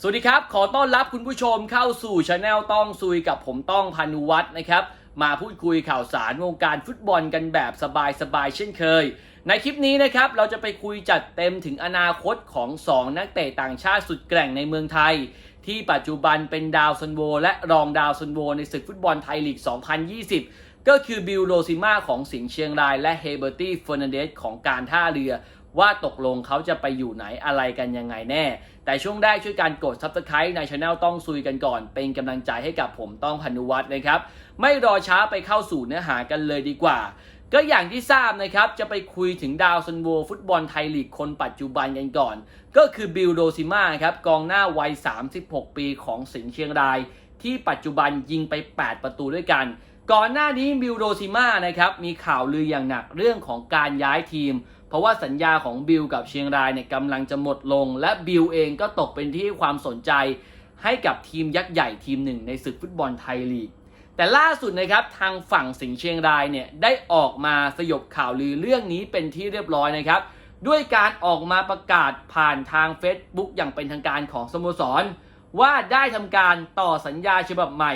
สวัสดีครับ ขอต้อนรับคุณผู้ชมเข้าสู่ช anel ต้องซุยกับผมต้องพานุวัฒน์นะครับ มาพูดคุยข่าวสารวงการฟุตบอลกันแบบสบายๆเช่นเคย ในคลิปนี้นะครับเราจะไปคุยจัดเต็มถึงอนาคตของ 2 นักเตะต่างชาติสุดแกร่งในเมืองไทย ที่ปัจจุบันเป็นดาวซันโว และรองดาวซันโว ในศึกฟุตบอลไทยลีก 2020 ก็คือบิลโรซิมาของสิงห์เชียงราย และเฮเบอร์ตี้เฟอร์นันเดสของการท่าเรือ ว่าตกลงเขาจะไปอยู่ไหนอะไรกันยังไงแน่ แต่ช่วงแรกช่วยการกด Subscribe ในช anel ต้องซุยกันก่อน เป็นกำลังใจให้กับผมต้องพนุวัฒน์นะครับ ไม่รอช้าไปเข้าสู่เนื้อหากันเลยดีกว่าก็อย่างที่ทราบนะครับ จะไปคุยถึงดาวซันโวฟุตบอลไทยลีกคนปัจจุบันกันก่อน ก็คือบิลโดซิมาครับ กองหน้าวัย 36 ปีของสิงห์เชียงราย ที่ปัจจุบันยิงไป 8 ประตูด้วยกัน ก่อนหน้านี้บิลโดซิมานะครับ มีข่าวลืออย่างหนักเรื่องของการย้ายทีม เพราะว่าสัญญาของบิลกับเชียงรายเนี่ยกำลังจะหมดลง และบิลเองก็ตกเป็นที่ความสนใจให้กับทีมยักษ์ใหญ่ทีมหนึ่งในศึกฟุตบอลไทยลีก แต่ล่าสุดนะครับทางฝั่งสิงห์เชียงรายเนี่ยได้ออกมาสยบข่าวลือเรื่องนี้เป็นที่เรียบร้อยนะครับ ด้วยการออกมาประกาศผ่านทาง Facebook อย่างเป็นทางการของสโมสร ว่าได้ทำการต่อสัญญาฉบับใหม่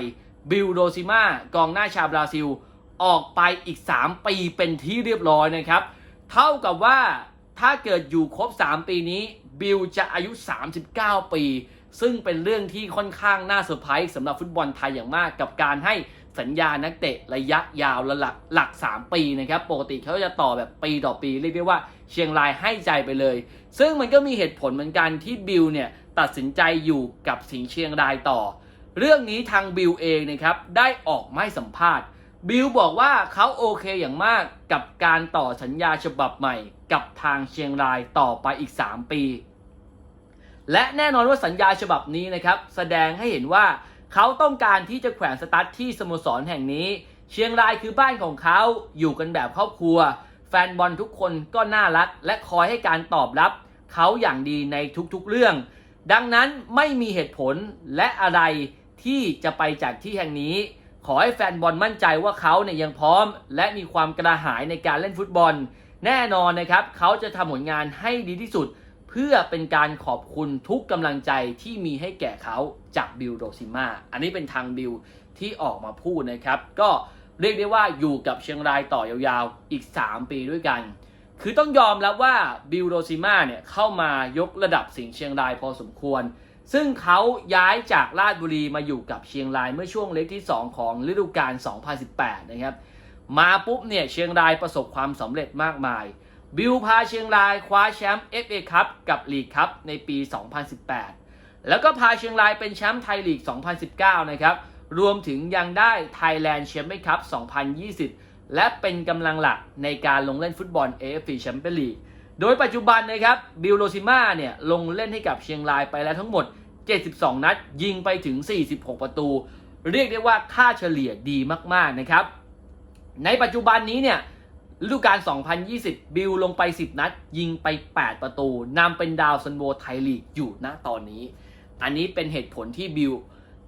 บิลโรซิมากองหน้าชาวบราซิล ออกไปอีก 3 ปีเป็นที่เรียบร้อยนะครับ เท่ากับว่าถ้าเกิดอยู่ครบ 3 ปีนี้ บิลจะอายุ 39 ปี ซึ่งเป็นเรื่องที่ค่อนข้างน่าเซอร์ไพรส์สำหรับฟุตบอลไทยอย่างมากกับการให้สัญญานักเตะระยะยาวระหลักหลัก 3 ปีนะครับ ปกติเขาจะต่อแบบปีต่อปี เรียกได้ว่าเชียงรายให้ใจไปเลย ซึ่งมันก็มีเหตุผลเหมือนกันที่บิลเนี่ยตัดสินใจอยู่กับสิงเชียงรายต่อ เรื่องนี้ทางบิลเองนะครับได้ออกไม่สัมภาษณ์ บิลบอกว่าเขาโอเคอย่างมากกับการต่อสัญญาฉบับใหม่ กับทางเชียงรายต่อไปอีก 3 ปี และแน่นอนว่าสัญญาฉบับนี้นะครับ แสดงให้เห็นว่าเขาต้องการที่จะแขวนสตาร์ทที่สโมสรแห่งนี้ เชียงรายคือบ้านของเขาอยู่กันแบบครอบครัว แฟนบอลทุกคนก็น่ารัก และคอยให้การตอบรับ เขาอย่างดีในทุกๆเรื่อง ดังนั้นไม่มีเหตุผลและอะไรที่จะไปจากที่แห่งนี้ ขอให้แฟนบอลมั่นใจว่าเขาเนี่ยยังพร้อม และมีความกระหายในการเล่นฟุตบอล แน่นอนนะครับเขาจะทำผลงานให้ดีที่สุด เพื่อเป็นการขอบคุณทุกกำลังใจที่มีให้แก่เขาจากบิลโรซิมาอันนี้เป็นทางบิลที่ออกมาพูดนะครับ ก็เรียกได้ว่าอยู่กับเชียงรายต่อยาวๆ อีก 3 ปีด้วยกัน คือต้องยอมรับว่าบิลโรซิมาเนี่ยเข้ามายกระดับสิงเชียงรายพอสมควร ซึ่งเขาย้ายจากราชบุรีมาอยู่กับเชียงรายเมื่อช่วงเล็กที่ 2 ของฤดูกาล 2018 นะครับ มาปุ๊บเนี่ยเชียงรายประสบความสำเร็จมากมาย บิลพาเชียงรายคว้าแชมป์ FA คัพกับลีกคัพในปี 2018 แล้วก็พาเชียงรายเป็นแชมป์ไทยลีก 2019 นะครับ รวมถึงยังได้ Thailand Champions Cup 2020 และเป็นกำลังหลักในการลงเล่นฟุตบอล AFC Champions League โดยปัจจุบันนะครับบิลโรซิมาเนี่ยลงเล่นให้กับเชียงรายไปแล้วทั้งหมด 72 นัด ยิงไปถึง 46 ประตู เรียกได้ว่าค่าเฉลี่ยดีมาก ๆ นะครับ ในปัจจุบันนี้เนี่ยฤดูกาล 2020 บิลลงไป 10 นัด ยิงไป 8 ประตูนำเป็นดาวซันโวไทยลีกอยู่ณตอนนี้ อันนี้เป็นเหตุผลที่บิล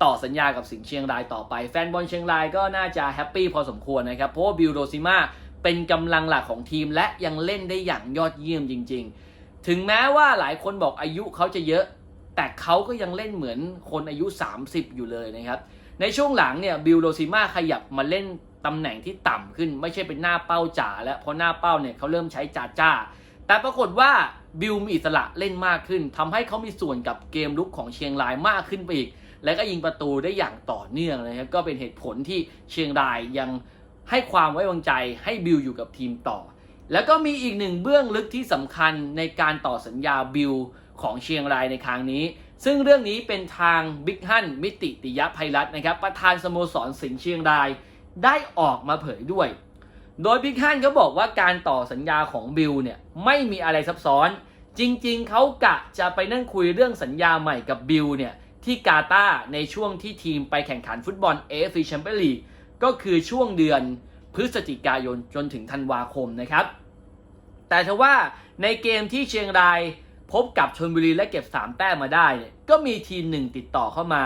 ต่อสัญญากับสิงห์เชียงรายต่อไป แฟนบอลเชียงรายก็น่าจะแฮปปี้พอสมควรนะครับ เพราะว่าบิลโรซิมา เป็นกำลังหลักของทีมและยังเล่นได้อย่างยอดเยี่ยมจริง ๆ ถึงแม้ว่าหลายคนบอกอายุเขาจะเยอะ แต่เขาก็ยังเล่นเหมือนคนอายุ 30 อยู่เลยนะครับ ในช่วงหลังเนี่ยบิลโรซิมาขยับมาเล่นตำแหน่งที่ต่ำขึ้น ไม่ใช่เป็นหน้าเป้าจ๋าแล้วเพราะหน้าเป้าเนี่ยเขาเริ่มใช้จ่าจ้า แต่ปรากฏว่าบิลมีอิสระเล่นมากขึ้นทำให้เขามีส่วนกับเกมลุกของเชียงรายมากขึ้นไปอีก และก็ยิงประตูได้อย่างต่อเนื่องนะครับก็เป็นเหตุผลที่เชียงรายยัง ให้ความไว้วางใจให้บิลอยู่กับทีมต่อ แล้วก็มีอีกหนึ่งเบื้องลึกที่สำคัญในการต่อสัญญาบิลของเชียงรายในครั้งนี้ ซึ่งเรื่องนี้เป็นทางบิ๊กฮั่นมิติติยภัยรัตน์นะครับ ประธานสโมสรสิงห์เชียงรายได้ออกมาเผยด้วย โดยบิ๊กฮั่นเขาบอกว่าการต่อสัญญาของบิลเนี่ยไม่มีอะไรซับซ้อน จริงๆ เขากะจะไปนั่งคุยเรื่องสัญญาใหม่กับบิลเนี่ยที่กาตาร์ในช่วงที่ทีมไปแข่งขันฟุตบอล AFC Champions League ก็็คือช่วงเดือนพฤศจิกายนจนถึงธันวาคมนะครับ แต่ทว่าในเกมที่เชียงรายพบกับชนบุรีและเก็บ 3 แต้มมาได้เนี่ยก็มีทีมหนึ่งติดต่อเข้ามา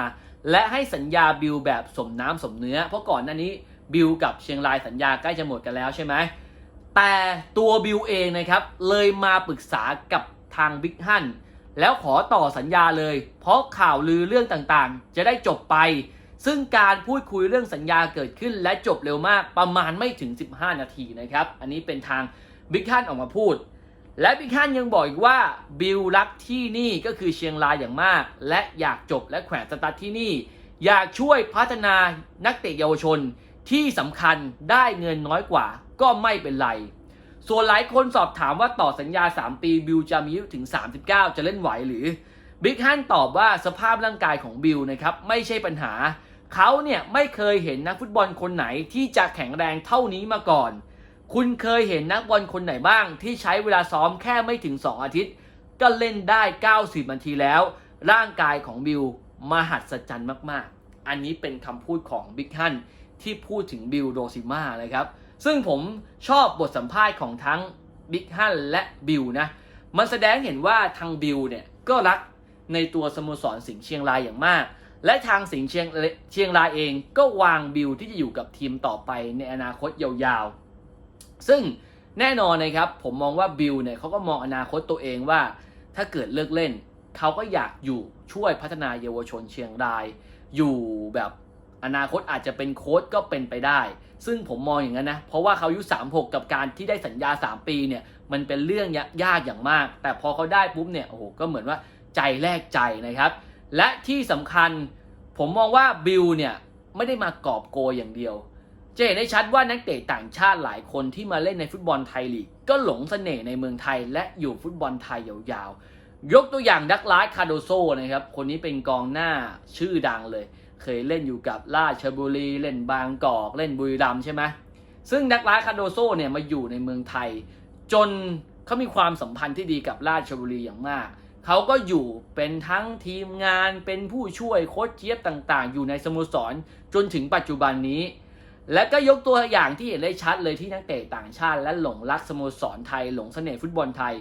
และให้สัญญาบิลแบบสมน้ำสมเนื้อ เพราะก่อนหน้านี้บิลกับเชียงรายสัญญาใกล้จะหมดกันแล้วใช่ไหมแต่ตัวบิลเองนะครับ เลยมาปรึกษากับทางบิ๊กฮันแล้วขอต่อสัญญาเลย เพราะข่าวลือเรื่องต่างๆ จะได้จบไป ซึ่งการพูดคุยเรื่องสัญญาเกิดขึ้นและจบเร็วมากประมาณไม่ถึง 15 นาทีนะครับ อันนี้เป็นทางบิ๊กฮันออกมาพูด และบิ๊กฮันยังบอกอีกว่าบิลรักที่นี่ก็คือเชียงรายอย่างมาก และอยากจบและแขวนสตาร์ทที่นี่ อยากช่วยพัฒนานักเตะเยาวชนที่สำคัญได้เงินน้อยกว่าก็ไม่เป็นไร ส่วนหลายคนสอบถามว่าต่อสัญญา 3 ปีบิลจะมีอายุถึง 39 จะเล่นไหวหรือบิ๊กฮันตอบว่าสภาพร่างกายของบิลนะครับไม่ใช่ปัญหา เขาเนี่ยไม่เคยเห็นนักฟุตบอลคนไหนที่จะแข็งแรงเท่านี้มาก่อน คุณเคยเห็นนักบอลคนไหนบ้าง ที่ใช้เวลาซ้อมแค่ไม่ถึง 2 อาทิตย์ ก็เล่นได้ 90 นาทีแล้ว ร่างกายของบิลมหัศจรรย์มากๆ อันนี้เป็นคำพูดของบิ๊กฮันที่พูดถึงบิลโรซิม่านะครับ ซึ่งผมชอบบทสัมภาษณ์ของทั้งบิ๊กฮันและบิลนะ มันแสดงเห็นว่าทางบิลเนี่ยก็รักในตัวสโมสรสิงห์เชียงรายอย่างมาก และทางสิงห์เชียงเชียงรายเองก็วางบิลที่จะอยู่กับทีมต่อไปในอนาคตยาวๆ ซึ่งแน่นอนนะครับผมมองว่าบิลเนี่ยเขาก็มองอนาคตตัวเองว่า ถ้าเกิดเลิกเล่น เขาก็อยากอยู่ช่วยพัฒนาเยาวชนเชียงราย อยู่แบบอนาคตอาจจะเป็นโค้ชก็เป็นไปได้ ซึ่งผมมองอย่างนั้นนะ เพราะว่าเขาอายุ 36 กับการที่ได้สัญญา 3 ปีเนี่ย มันเป็นเรื่องยากอย่างมาก แต่พอเขาได้ปุ๊บเนี่ย โอ้โห ก็เหมือนว่าใจแลกใจนะครับ และที่สำคัญผมมองว่าบิลเนี่ยไม่ได้มากอบโกยอย่างเดียว จะเห็นได้ชัดว่านักเตะต่างชาติหลายคนที่มาเล่นในฟุตบอลไทยลีก ก็หลงเสน่ห์ในเมืองไทยและอยู่ฟุตบอลไทยยาวๆ ยกตัวอย่างดักลาสคาโดโซนะครับ คนนี้เป็นกองหน้าชื่อดังเลย เคยเล่นอยู่กับราชบุรี เล่นบางกอก เล่นบุรีรัมใช่ไหมซึ่งดักลาสคาโดโซเนี่ยมาอยู่ในเมืองไทย จนเขามีความสัมพันธ์ที่ดีกับราชบุรีอย่างมาก เขาก็อยู่เป็นทั้งทีมงานเป็นผู้ช่วยโค้ชเจี๊ยบต่างๆ อยู่ในสโมสรจนถึงปัจจุบันนี้ และก็ยกตัวอย่างที่เห็นได้ชัดเลยที่นักเตะต่างชาติ และหลงรักสโมสรไทย หลงเสน่ห์ฟุตบอลไทย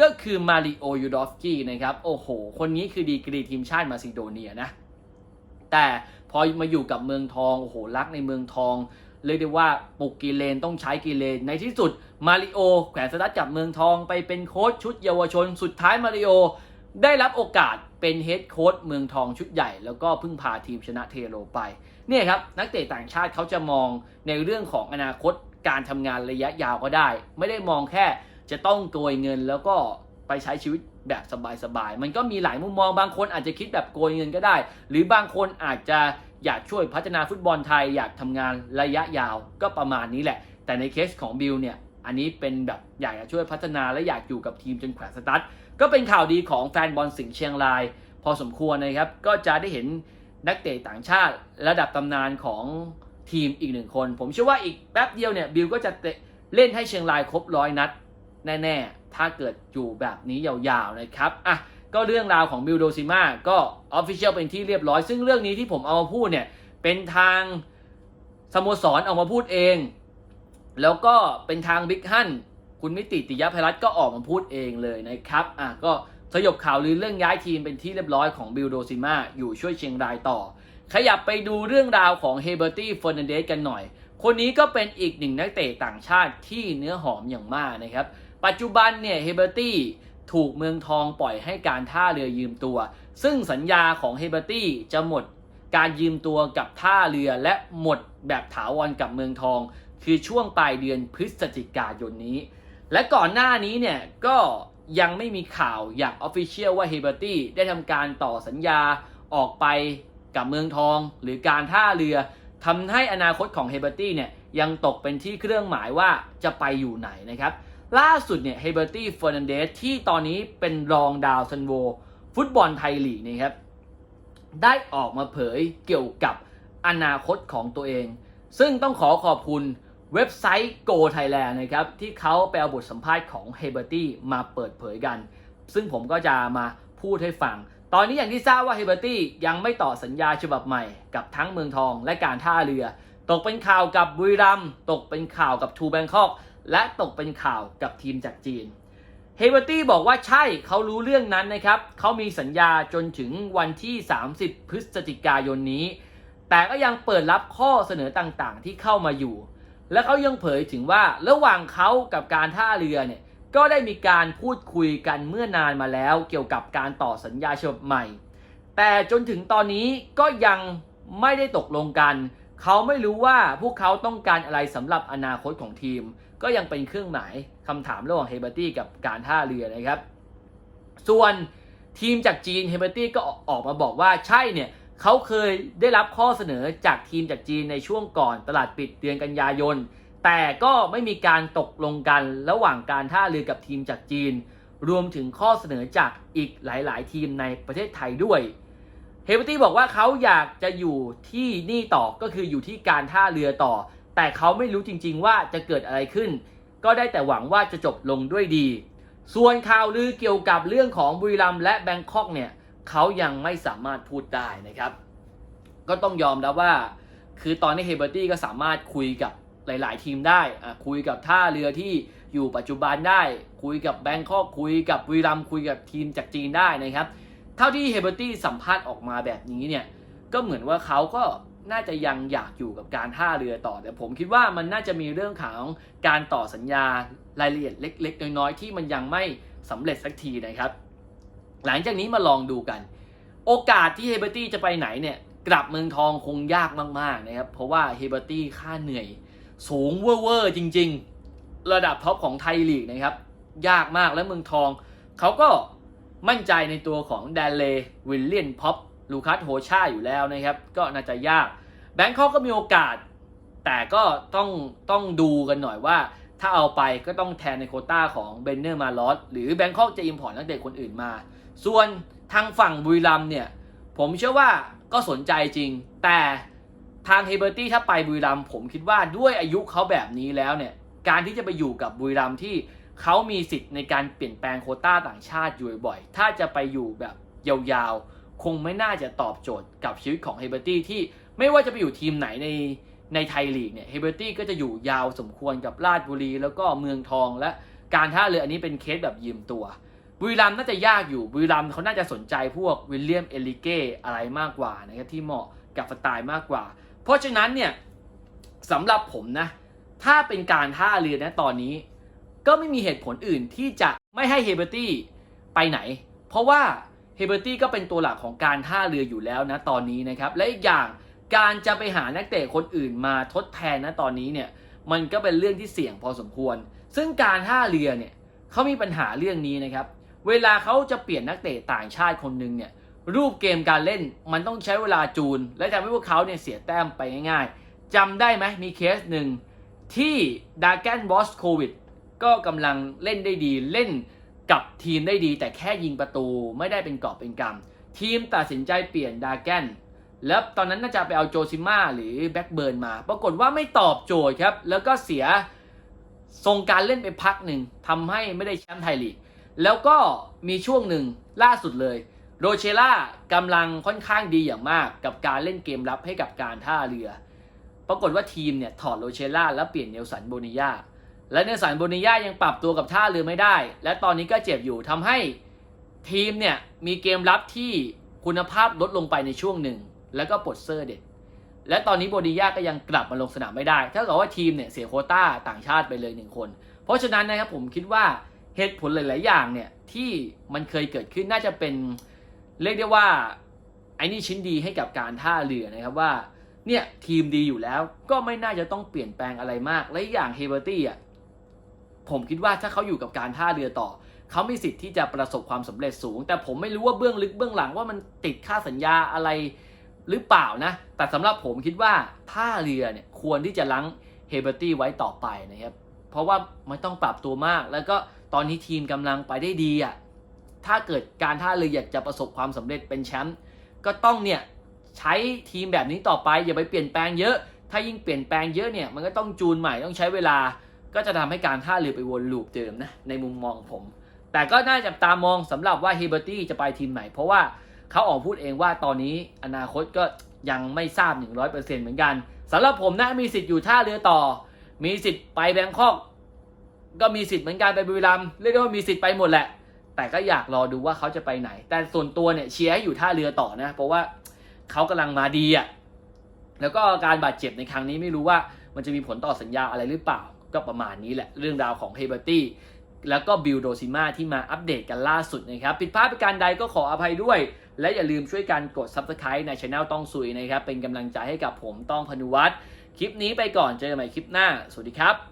ก็คือมาริโอยูดอฟกี้นะครับ โอ้โห คนนี้คือดีกรีทีมชาติมาซิโดเนียนะ แต่พอมาอยู่กับเมืองทอง โอ้โห รักในเมืองทอง เรียกได้ว่าปลุกกิเลนต้องใช้กิเลน ในที่สุดมาริโอแขวนสตัดจับเมืองทองไปเป็นโค้ชชุดเยาวชน สุดท้ายมาริโอได้รับโอกาสเป็นเฮดโค้ชเมืองทองชุดใหญ่ แล้วก็พิ่งพาทีมชนะเทโรไป เนี่ยครับ นักเตะต่างชาติเขาจะมองในเรื่องของอนาคตการทำงานระยะยาวก็ได้ ไม่ได้มองแค่จะต้องโกยเงินแล้วก็ไปใช้ชีวิตแบบสบายๆ มันก็มีหลายมุมมองบางคนอาจจะคิดแบบโกยเงินก็ได้ หรือบางคนอาจจะ อยากช่วยพัฒนาฟุตบอลไทย อยากทำงานระยะยาวก็ประมาณนี้แหละ แต่ในเคสของบิลเนี่ยอันนี้เป็นแบบอยากจะช่วยพัฒนาและอยากอยู่กับทีมจนแขวนสตาร์ทก็เป็นข่าวดีของแฟนบอลสิงห์เชียงราย พอสมควรนะครับ ก็จะได้เห็นนักเตะต่างชาติ ระดับตำนานของทีมอีกหนึ่งคน ผมเชื่อว่าอีกแป๊บเดียวเนี่ยบิลก็จะเล่นให้เชียงรายครบร้อยนัด แน่ ๆ ถ้าเกิดอยู่แบบนี้ยาวๆนะครับอะ ก็เรื่องราวของบิลโดซิมาก็ออฟฟิเชียลเป็นที่เรียบร้อย ซึ่งเรื่องนี้ที่ผมเอามาพูดเนี่ย เป็นทางสโมสรออกมาพูดเอง แล้วก็เป็นทางบิ๊กฮันคุณมิติติยภัยรัตน์ก็ออกมาพูดเองเลยนะครับ อะก็สยบข่าวลือเรื่องย้ายทีมเป็นที่เรียบร้อยของบิลโดซิมาอยู่ช่วยเชียงรายต่อ ขยับไปดูเรื่องราวของเฮเบอร์ตี้เฟอร์นันเดสกันหน่อย คนนี้ก็เป็นอีกหนึ่งนักเตะต่างชาติที่เนื้อหอมอย่างมากนะครับ ปัจจุบันเนี่ยเฮเบอร์ตี้ ถูกเมืองทองปล่อยให้การท่าเรือยืมตัว ซึ่งสัญญาของเฮเบอร์ตี้จะหมดการยืมตัวกับท่าเรือและหมดแบบถาวรกับเมืองทอง คือช่วงปลายเดือนพฤศจิกายนนี้ และก่อนหน้านี้เนี่ยก็ยังไม่มีข่าวอย่างออฟฟิเชียลว่าเฮเบอร์ตี้ได้ทำการต่อสัญญาออกไปกับเมืองทอง หรือการท่าเรือทำให้อนาคตของเฮเบอร์ตี้เนี่ยยังตกเป็นที่เครื่องหมายว่าจะไปอยู่ไหนนะครับ ล่าสุดเนี่ยเฮเบอร์ตี้เฟอร์นันเดสที่ตอนนี้เป็นรองดาวซันโว ฟุตบอลไทยลีกนะครับ ได้ออกมาเผยเกี่ยวกับอนาคตของตัวเอง ซึ่งต้องขอขอบคุณเว็บไซต์ Go Thailand นะครับ ที่เขาไปเอาบทสัมภาษณ์ของเฮเบอร์ตี้มาเปิดเผยกัน ซึ่งผมก็จะมาพูดให้ฟัง ตอนนี้อย่างที่ทราบว่าเฮเบอร์ตี้ยังไม่ต่อสัญญาฉบับใหม่ กับทั้งเมืองทองและการท่าเรือ ตกเป็นข่าวกับบุรีรัมตกเป็นข่าวกับทูแบงคอก และตกเป็นข่าวกับทีมจากจีนเฮเบอร์ตี้บอกว่าใช่เขารู้เรื่องนั้นนะครับเขามีสัญญาจนถึงวันที่ 30 พฤศจิกายนนี้ แต่ก็ยังเปิดรับข้อเสนอต่างๆ ที่เข้ามาอยู่ และเขายังเผยถึงว่าระหว่างเขากับการท่าเรือเนี่ยก็ได้มีการพูดคุยกันเมื่อนานมาแล้วเกี่ยวกับการต่อสัญญาฉบับใหม่ แต่จนถึงตอนนี้ก็ยังไม่ได้ตกลงกัน เขาไม่รู้ว่าพวกเขาต้องการอะไรสำหรับอนาคตของทีม ก็ยังเป็นเครื่องหมายคำถามระหว่างเฮเบอร์ตี้กับการท่าเรือนะครับ ส่วนทีมจากจีนเฮเบอร์ตี้ก็ออกมาบอกว่าใช่เนี่ยเขาเคยได้รับข้อเสนอจากทีมจากจีนในช่วงก่อนตลาดปิดเดือนกันยายน แต่ก็ไม่มีการตกลงกันระหว่างการท่าเรือกับทีมจากจีน รวมถึงข้อเสนอจากอีกหลาย ๆ ทีมในประเทศไทยด้วยเฮเบอร์ตี้บอกว่าเขาอยากจะอยู่ที่นี่ต่อก็คืออยู่ที่การท่าเรือต่อ แต่เขาไม่รู้จริง ๆ ว่าจะเกิดอะไรขึ้น ก็ได้แต่หวังว่าจะจบลงด้วยดี ส่วนข่าวลือเกี่ยวกับเรื่องของบุรีรัมย์และแบงคอกเนี่ยเขายังไม่สามารถพูดได้นะครับ ก็ต้องยอมแล้วว่า คือตอนนี้เฮเบอร์ตี้ก็สามารถคุยกับหลาย ๆ ทีมได้อะคุยกับท่าเรือที่อยู่ปัจจุบันได้ คุยกับแบงคอกคุยกับบุรีรัมย์คุยกับทีมจากจีนได้นะครับ เท่าที่เฮเบอร์ตี้สัมภาษณ์ออกมาแบบนี้เนี่ยก็เหมือนว่าเขาก็ น่าจะยังอยากอยู่กับการท่าเรือต่อ แต่ผมคิดว่ามันน่าจะมีเรื่องของการต่อสัญญารายละเอียดเล็ก ๆ น้อยๆที่มันยังไม่สำเร็จสักทีนะครับ หลังจากนี้มาลองดูกัน โอกาสที่เฮเบอร์ตี้จะไปไหนเนี่ยกลับเมืองทองคงยากมากๆนะครับ เพราะว่าเฮเบอร์ตี้ค่าเหนื่อย สูงเวอร์จริง ๆ ระดับท็อปของไทยลีกนะครับ ยากมากและเมืองทองเขาก็มั่นใจในตัวของแดนเลวิลเลียนพ็อป ลูคัสโฮชาอยู่แล้วนะครับ ก็น่าจะยาก แบงคอกก็มีโอกาส แต่ก็ต้องต้องดูกันหน่อยว่า ถ้าเอาไปก็ต้องแทนในโคต้าของเบนเนอร์มาลอสหรือแบงคอกจะอิมพอร์ตนักเตะคนอื่นมา ส่วนทางฝั่งบุรีรัมเนี่ย ผมเชื่อว่าก็สนใจจริง แต่ทางเฮเบอร์ตี้ถ้าไปบุรีรัมผมคิดว่าด้วยอายุเขาแบบนี้แล้วเนี่ย การที่จะไปอยู่กับบุรีรัมที่เขามีสิทธิ์ในการเปลี่ยนแปลงโคต้าต่างชาติอยู่บ่อย ถ้าจะไปอยู่แบบยาวๆ คงไม่น่าจะตอบโจทย์กับชีวิตของเฮเบอร์ตี้ที่ไม่ว่าจะไปอยู่ทีมไหนในในไทยลีกเนี่ยเฮเบอร์ตี้ก็จะอยู่ยาวสมควรกับราชบุรี แล้วก็เมืองทองและการท่าเรืออันนี้เป็นเคสแบบยืมตัวบุรีรัมน่าจะยากอยู่บุรีรัมเขาน่าจะสนใจพวกวิลเลียมเอลิเก้อะไรมากกว่านะครับที่เหมาะกับสไตล์มากกว่า เพราะฉะนั้นเนี่ยสำหรับผมนะ ถ้าเป็นการท่าเรือนะตอนนี้ ก็ไม่มีเหตุผลอื่นที่จะไม่ให้เฮเบอร์ตี้ไปไหน เพราะว่า เฮเบอร์ตี้ก็เป็นตัวหลักของการท่าเรืออยู่แล้วนะตอนนี้นะครับและอีกอย่างการจะไปหานักเตะคนอื่นมาทดแทนนะตอนนี้เนี่ยมันก็เป็นเรื่องที่เสี่ยงพอสมควร ซึ่งการท่าเรือเนี่ยเขามีปัญหาเรื่องนี้นะครับ เวลาเขาจะเปลี่ยนนักเตะต่างชาติคนหนึ่งเนี่ยรูปเกมการเล่นมันต้องใช้เวลาจูน และทำให้พวกเขาเนี่ยเสียแต้มไปง่ายๆจำได้ไหมมีเคสหนึ่งที่ดาร์แกนบอสโควิดก็กำลังเล่นได้ดีเล่น กับทีมได้ดีแต่แค่ยิงประตูไม่ได้เป็นกอบเป็นกำทีมตัดสินใจเปลี่ยนดาร์แกนแล้วตอนนั้นน่าจะไปเอาโจซิม่าหรือแบ็กเบิร์นมา ปรากฏว่าไม่ตอบโจทย์ครับ แล้วก็เสียทรงการเล่นไปพักหนึ่งทำให้ไม่ได้แชมป์ไทยลีก แล้วก็มีช่วงหนึ่งล่าสุดเลยโรเชล่ากำลังค่อนข้างดีอย่างมากกับการเล่นเกมรับให้กับการท่าเรือ ปรากฏว่าทีมเนี่ยถอดโรเชล่าแล้วเปลี่ยนเนลสันโบนิยา และเนสันโบนิยายังปรับตัวกับท่าเรือไม่ได้ และตอนนี้ก็เจ็บอยู่ทำให้ทีมเนี่ยมีเกมรับที่คุณภาพลดลงไปในช่วงหนึ่ง แล้วก็ปลดเซอร์เด็ดและตอนนี้โบนิยาก็ยังกลับมาลงสนามไม่ได้เท่ากับว่าทีมเนี่ยเสียโคต้าต่างชาติไปเลยหนึ่งคน เพราะฉะนั้นนะครับผมคิดว่าเหตุผลหลาย ๆ อย่างเนี่ยที่มันเคยเกิดขึ้นน่าจะเป็นเรียกได้ว่าไอ้นี่ชิ้นดีให้กับการท่าเรือนะครับว่าเนี่ยทีมดีอยู่แล้วก็ไม่น่าจะต้องเปลี่ยนแปลงอะไรมาก และอย่างเฮเบอร์ตี้อะ ผมคิดว่าถ้าเขาอยู่กับการท่าเรือต่อ เขามีสิทธิ์ที่จะประสบความสำเร็จสูง แต่ผมไม่รู้ว่าเบื้องลึกเบื้องหลังว่ามันติดค่าสัญญาอะไรหรือเปล่านะ แต่สำหรับผมคิดว่าท่าเรือเนี่ยควรที่จะลังเฮเบอร์ตี้ไว้ต่อไปนะครับ เพราะว่าไม่ต้องปรับตัวมาก แล้วก็ตอนนี้ทีมกำลังไปได้ดีอะ ถ้าเกิดการท่าเรืออยากจะประสบความสำเร็จเป็นแชมป์ก็ต้องเนี่ยใช้ทีมแบบนี้ต่อไปอย่าไปเปลี่ยนแปลงเยอะ ถ้ายิ่งเปลี่ยนแปลงเยอะเนี่ยมันก็ต้องจูนใหม่ต้องใช้เวลา ก็จะทำให้การท่าเรือไปวนลูปเดิมนะในมุมมองผม แต่ก็น่าจับตามองสำหรับว่าเฮเบอร์ตี้จะไปทีมไหน เพราะว่าเขาออกพูดเองว่าตอนนี้อนาคตก็ยังไม่ทราบ 100%เหมือนกันสำหรับผมนะมีสิทธิ์อยู่ท่าเรือต่อ มีสิทธิ์ไปแบงคอก ก็มีสิทธิ์เหมือนกันไปบุรีรัมย์เรียกได้ว่ามีสิทธิ์ไปหมดแหละ แต่ก็อยากรอดูว่าเขาจะไปไหน แต่ส่วนตัวเนี่ยเชียร์ให้อยู่ท่าเรือต่อนะ เพราะว่าเขากำลังมาดีอะ่ะแล้วก็การบาดเจ็บในครั้งนี้ไม่รู้ว่ามันจะมีผลต่อสัญญาอะไรหรือเปล่า ก็ประมาณนี้แหละเรื่องราวของเฮเบอร์ตี้แล้วก็บิลโดซิมาที่มาอัปเดตกันล่าสุดนะครับผิดพลาดประการใดก็ขออภัยด้วย และอย่าลืมช่วยกันกด Subscribe ในช anel ต้องซุยนะครับ เป็นกำลังใจให้กับผมต้องพนุวัตรคลิปนี้ไปก่อนเจอกันใหม่คลิปหน้า สวัสดีครับ